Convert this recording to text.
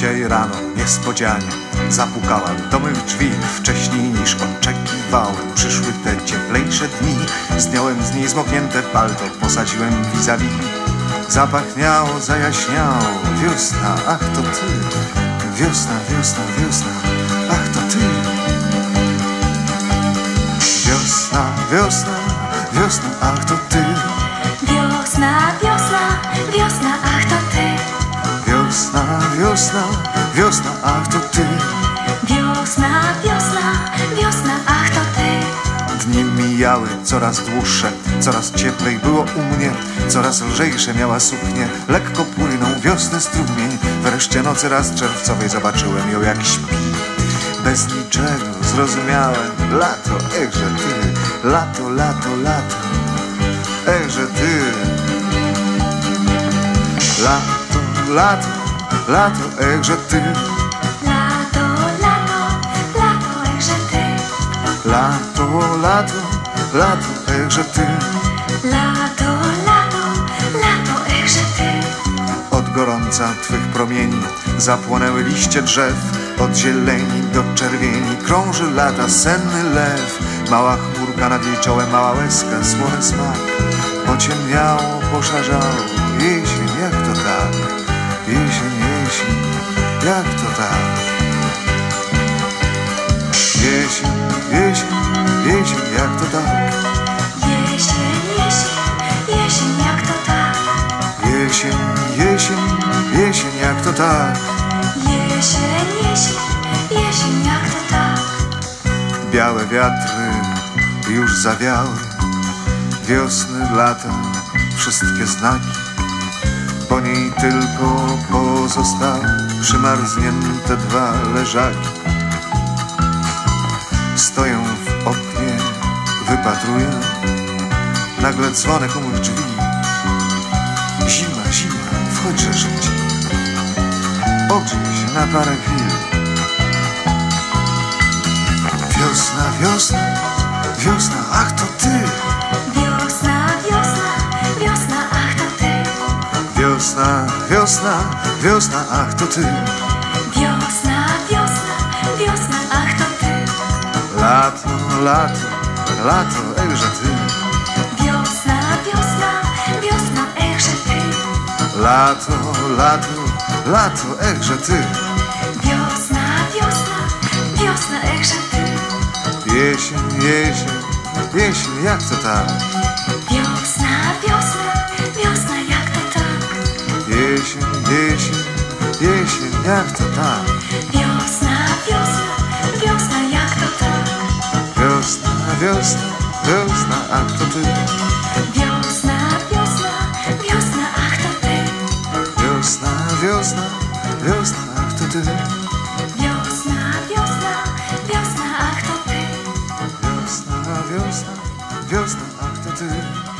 Dzisiaj rano niespodzianie. Zapukałem do mych drzwi Wcześniej niż oczekiwałem. Przyszły te cieplejsze dni. Zdjąłem z niej zmoknięte palto, posadziłem vis-a-vis. Zapachniało, zajaśniało, wiosna, ach to ty. Wiosna, wiosna, wiosna, ach to ty. Wiosna, wiosna, wiosna, ach to ty. Wiosna, wiosna, wiosna, ach Dni mijały coraz dłuższe, coraz cieplej było u mnie Coraz lżejsze miała suknie, lekko płynął wiosny strumień. Wreszcie nocy raz czerwcowej zobaczyłem ją jak śpi. Bez niczego zrozumiałem, lato, echże ty Lato, lato, lato, echże ty. Lato, lato, lato, echże ty Lato, lato, lato, echże ty. Lato, lato, lato, echże ty. Od gorąca twych promieni zapłonęły liście drzew. Od zieleni do czerwieni krąży lata senny lew. Mała chmurka nad jej czołem, mała łezka, słony smak. Pociemniało, poszarzało, jesień, jak to tak? Jesień, jesień, jak to tak? Tak? Jesień, jesień, jesień, jak to tak? Białe wiatry już zawiały. Wiosny, lata, wszystkie znaki. Po niej tylko pozostały Przymarznięte dwa leżaki. Stoję w oknie, wypatruję Nagle dzwonek u mych drzwi. Zima, zima, wchodźże szybciej Się na parę chwil. Wiosna, wiosna, wiosna, ach to ty. Wiosna, wiosna, wiosna, ach to ty. Wiosna, wiosna, wiosna, ach to ty. Wiosna, wiosna, wiosna, ach to ty. Lato, lato, lato, ejże ty. Wiosna, wiosna, wiosna, echże ty. Lato, lato, lato, ejże ty. Wiosna, wiosna, wiosna, echże ty. Jesień, jesień, jesień, jak to tak? Wiosna, wiosna, wiosna, jak to tak? Jesień, jesień, jesień, jak to tak? Wiosna, wiosna, wiosna, jak to tak? Wiosna, wiosna, wiosna, ach to ty. Wiosna, Wiosna, wiosna, wiosna, ach to ty Wiosna, wiosna, wiosna, ach to ty Wiosna, wiosna, wiosna, ach to ty